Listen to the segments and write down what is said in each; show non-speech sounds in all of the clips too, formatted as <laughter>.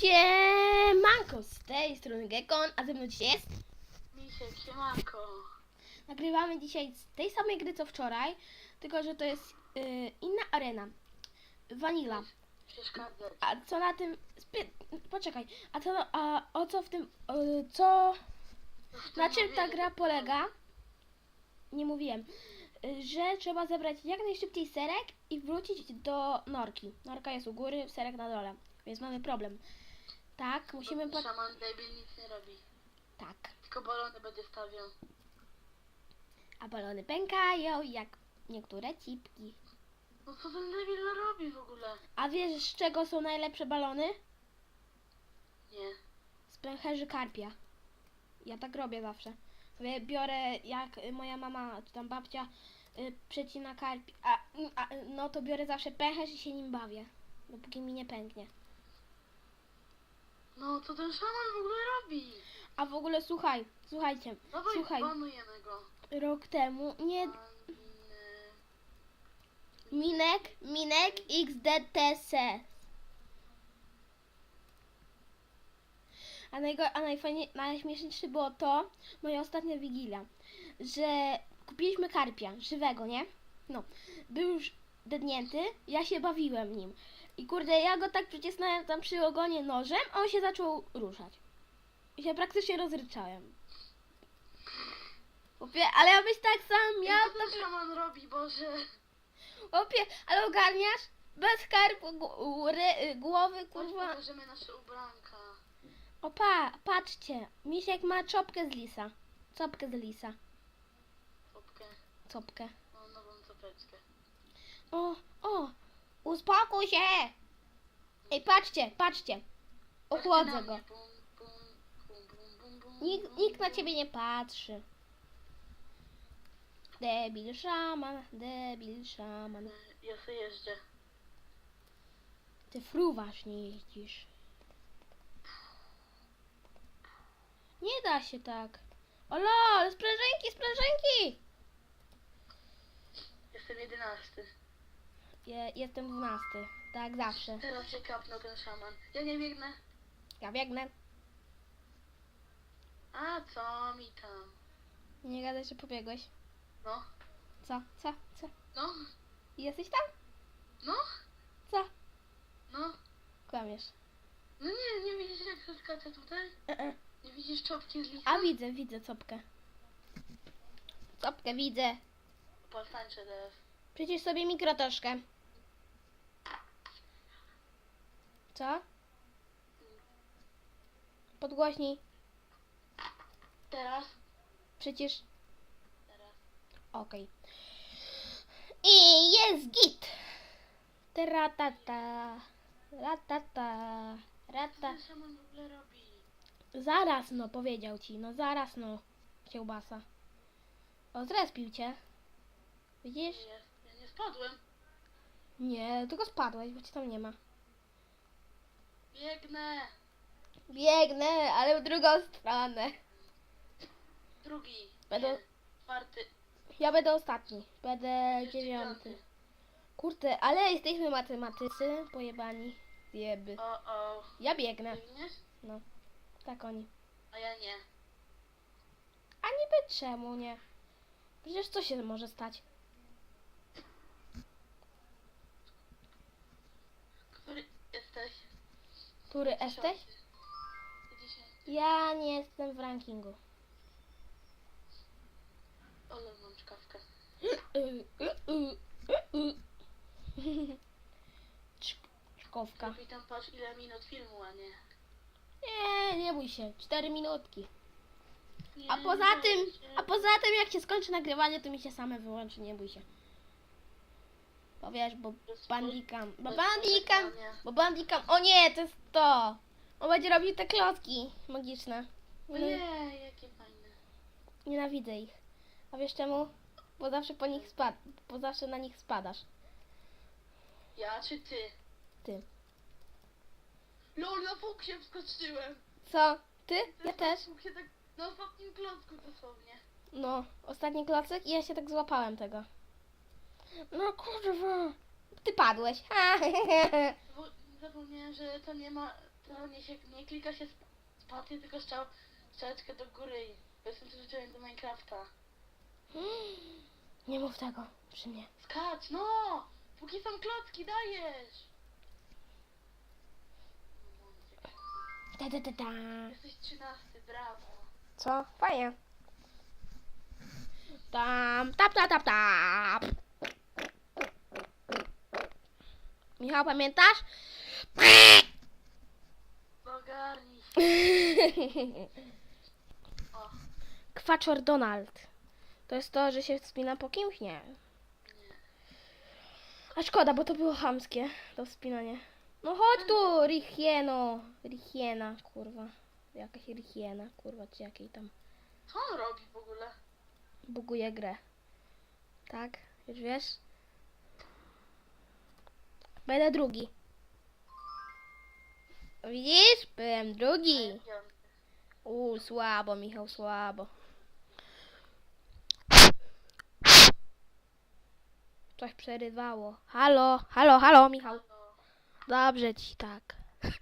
Siemanko, z tej strony Gekon, a ze mną dzisiaj jest. Misiek, siemanko. Nagrywamy dzisiaj z tej samej gry co wczoraj, tylko że to jest y, inna arena. Vanilla. A co na tym... Poczekaj, a co, a o co w tym... co... Na czym ta gra polega? Nie mówiłem. Że trzeba zebrać jak najszybciej serek i wrócić do norki. Norka jest u góry, serek na dole. Więc mamy problem. Tak, musimy... Po... Szaman debil nic nie robi. Tak. Tylko balony będzie stawiał. A balony pękają jak niektóre cipki. No co ten debil robi w ogóle? A wiesz z czego są najlepsze balony? Nie. Z pęcherzy karpia. Ja tak robię zawsze. Sobie biorę, jak y, moja mama czy tam babcia y, przecina karpia, a, a, no to biorę zawsze pęcherz i się nim bawię. Dopóki mi nie pęknie. No co ten szaman w ogóle robi? A w ogóle słuchaj, słuchajcie, Dawaj, słuchaj, banujemy go. rok temu, nie. Minek, Minek XDTC. A, najgo, a najfajniej, najśmieszniejsze było to, moja ostatnia wigilia, że kupiliśmy karpia, żywego, nie? No, był już dednięty, ja się bawiłem nim. I kurde, ja go tak przycisnąłem tam przy ogonie nożem, a on się zaczął ruszać. I się praktycznie rozryczałem. Opie, ale ja byś tak sam Ja miał, co ten szaman robi, Boże? Opie, ale ogarniasz? Bez karp g- ry, głowy, kurwa. pokażemy nasze ubranka. Opa, patrzcie. Misiek ma czopkę z lisa. Czopkę z lisa. Fopkę. Czopkę. No, nową czapeczkę. O, o, uspokój się. Ej, patrzcie, patrzcie. Ochłodzę go. Nikt, nikt na ciebie nie patrzy. Debil szaman, debil szaman. Ja sobie jeżdżę. Ty fruwasz, nie jeździsz. Nie da się tak. O lol, sprężynki, sprężynki! Jestem jedenasty. Je, jestem dwunasty, tak zawsze. Teraz się kapnął ten szaman. Ja nie biegnę. Ja biegnę. A co mi tam? Nie gadaj, że pobiegłeś. No, Co? Co? Co? no, Jesteś tam? no, Co? no. Kłamiesz. No nie, nie widzisz jak to skacze tutaj? E -e. Nie widzisz czopki z lisa? A widzę, widzę copkę. Copkę widzę. Postańczę teraz. Przecież sobie mikro troszkę. Co? Podgłośnij. Teraz? Przecież Teraz. Okej. I jest git. Teratata. Ratata. Rata. Zaraz no, powiedział ci. No zaraz no. Kiełbasa. O, zrespił cię. Widzisz? Spadłem. Nie, tylko spadłeś, bo cię tam nie ma. Biegnę. Biegnę, ale w drugą stronę. Drugi. Będę- Nie. Czwarty. Ja będę ostatni. Będę Jeszcze dziewiąty. Kurde, ale jesteśmy matematycy. Pojebani. Jeby. O, o. Ja biegnę. Biegniesz? Tak oni. A ja nie. A niby czemu nie? Przecież co się może stać? Który jesteś? Który jesteś? Ja nie jestem w rankingu. Ale mam czkawkę. <laughs> Czk- Czkowka. Lepiej tam patrz ile minut filmu, a nie. Nie, nie bój się. Cztery minutki. A Nie, poza nie tym, się. a poza tym jak się skończy nagrywanie, to mi się same wyłączy, nie bój się. Bo wiesz, bo bandikam, bo bandikam, bo bandikam, o nie, to jest to. On będzie robił te klocki magiczne. Nie, jakie fajne. Nienawidzę ich. A wiesz czemu? Bo zawsze po nich spad, bo zawsze na nich spadasz. Ja czy ty? Ty. Lol, na fuksie wskoczyłem. Co? Ty? Ja też. Fuksie tak na ostatnim klocku dosłownie. No, ostatni klocek i ja się tak złapałem tego. No kurwa. Ty padłeś. Ha, <laughs> Bo zapomniałem, że to nie ma to nie, się, nie klika się sp- spaty, tylko strzał, strzałeczkę do góry. Bo Jestem przyzwyczajony do Minecrafta. Nie mów tego przy mnie. Skacz, no! Póki są klocki, dajesz! Da, da, da, da. Jesteś trzynasty, brawo. Co? Fajnie. Tam, tap, tap, tap, tap. Michał, pamiętasz? Ogarnij. O, Kwaczor Donald. To jest to, że się wspina po kimś? Nie. A szkoda, bo to było chamskie, to wspinanie. No chodź tu, Richieno. Richiena, kurwa. Jakaś Richiena, kurwa, czy jakiej tam. co on robi w ogóle? buguje grę. Tak? Już wiesz? Będę drugi. Widzisz? Byłem drugi. U, słabo, Michał, słabo. Coś przerywało. Halo, halo, halo, Michał. Dobrze ci tak. <laughs>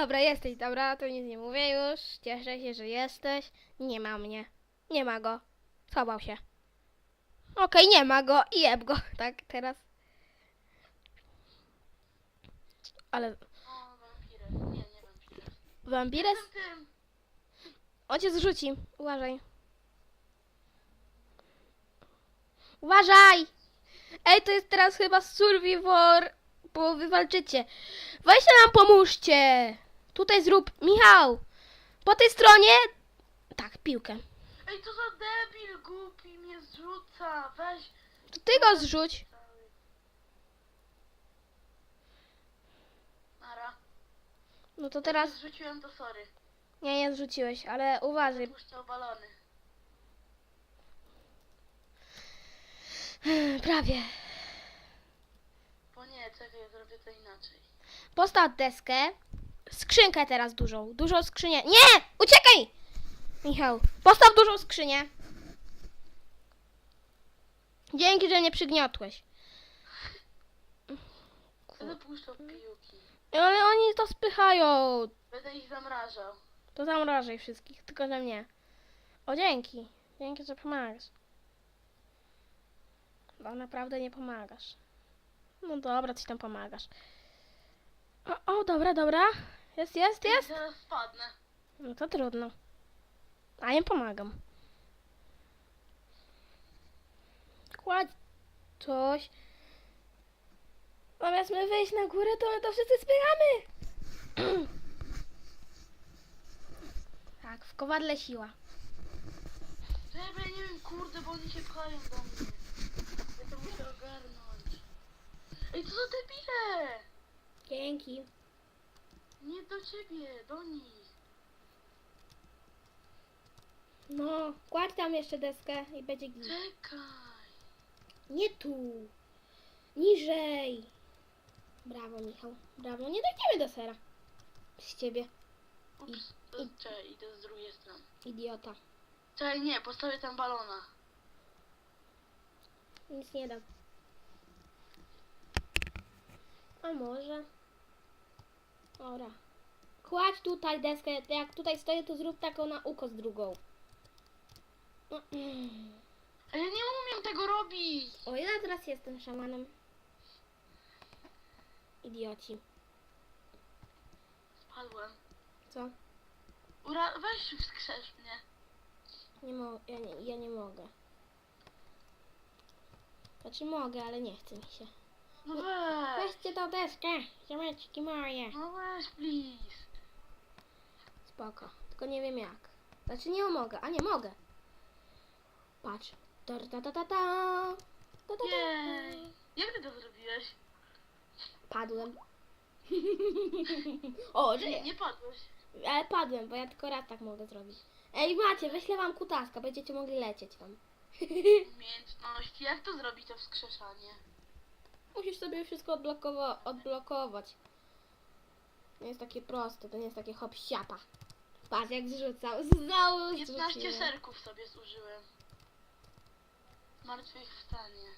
Dobra, jesteś, dobra, to nic nie mówię już. Cieszę się, że jesteś. Nie ma mnie. Nie ma go. Schował się. Okej, nie ma go i jeb go. <laughs> Tak, teraz. Ale O, wampirek. Nie, nie wampirek. wampires? Tym. On cię zrzuci. Uważaj. Uważaj! Ej, to jest teraz chyba survivor, bo wy walczycie. Weźcie nam pomóżcie. Tutaj zrób. Michał! Po tej stronie... Tak, piłkę. Ej, co za debil głupi mnie zrzuca. Weź. To ty go zrzuć. No to teraz... Zrzuciłem to sorry. Nie, nie zrzuciłeś, ale uważaj. Puszczał balony. <sighs> Prawie. Bo nie, czekaj, ja zrobię to inaczej. Postaw deskę. Skrzynkę teraz dużą. Dużą skrzynię. Nie! Uciekaj! Michał, postaw dużą skrzynię. Dzięki, że nie przygniotłeś. Będę puszczał piłki. Ale oni to spychają. Będę ich zamrażał. To zamrażaj wszystkich, tylko że mnie. O, dzięki. Dzięki, że pomagasz. Bo naprawdę nie pomagasz. No dobra, coś tam pomagasz. O, o dobra, dobra. Jest, jest, jest. Zaraz spadnę. No to trudno. A nie pomagam. Kładź coś. Zamiast my wyjść na górę, to my to wszyscy spychamy. tak, w kowadle siła. Ja nie wiem, kurde, bo oni się pchają do mnie. Ja to muszę ogarnąć. Ej, co za debile! Dzięki. Nie do ciebie, do nich. No, kładź tam jeszcze deskę i będzie git. Czekaj. Nie tu. Niżej. Brawo, Michał. Brawo. Nie dojdziemy do sera. Z ciebie, Ups, to, czekaj, idę z drugiej strony. idiota. Czekaj, nie, postawię tam balona. Nic nie dam. A może? Dobra. Kładź tutaj deskę. Jak tutaj stoję, to zrób taką na uko z drugą. No, mm. Ale ja nie umiem tego robić. O, ja teraz jestem szamanem. Idioci. Spadłem. Co? Ura, weź wskrzesz mnie. Nie mo- ja, nie, ja nie mogę. Znaczy mogę, ale nie chce mi się. No weź. Weźcie tą deskę, ziomeczki moje. No weź, please. Spoko, tylko nie wiem jak. Znaczy nie mogę, a nie mogę. Patrz. Ta ta ta ta ta. Ta, ta, ta. Jej. Jak ty to zrobiłeś? Padłem. o, Nie, żyję. nie padłeś. Ale padłem, bo ja tylko raz tak mogę zrobić. Ej, macie, wyślę wam kutaska, będziecie mogli lecieć tam. <laughs> Umiejętności. Jak to zrobić to wskrzeszanie? Musisz sobie wszystko odblokowa- odblokować. Nie jest takie proste, to nie jest takie hop siapa. Patrz jak zrzucał. Znowu 15 zrzuciłem. serków sobie zużyłem. Zmartwychwstanie.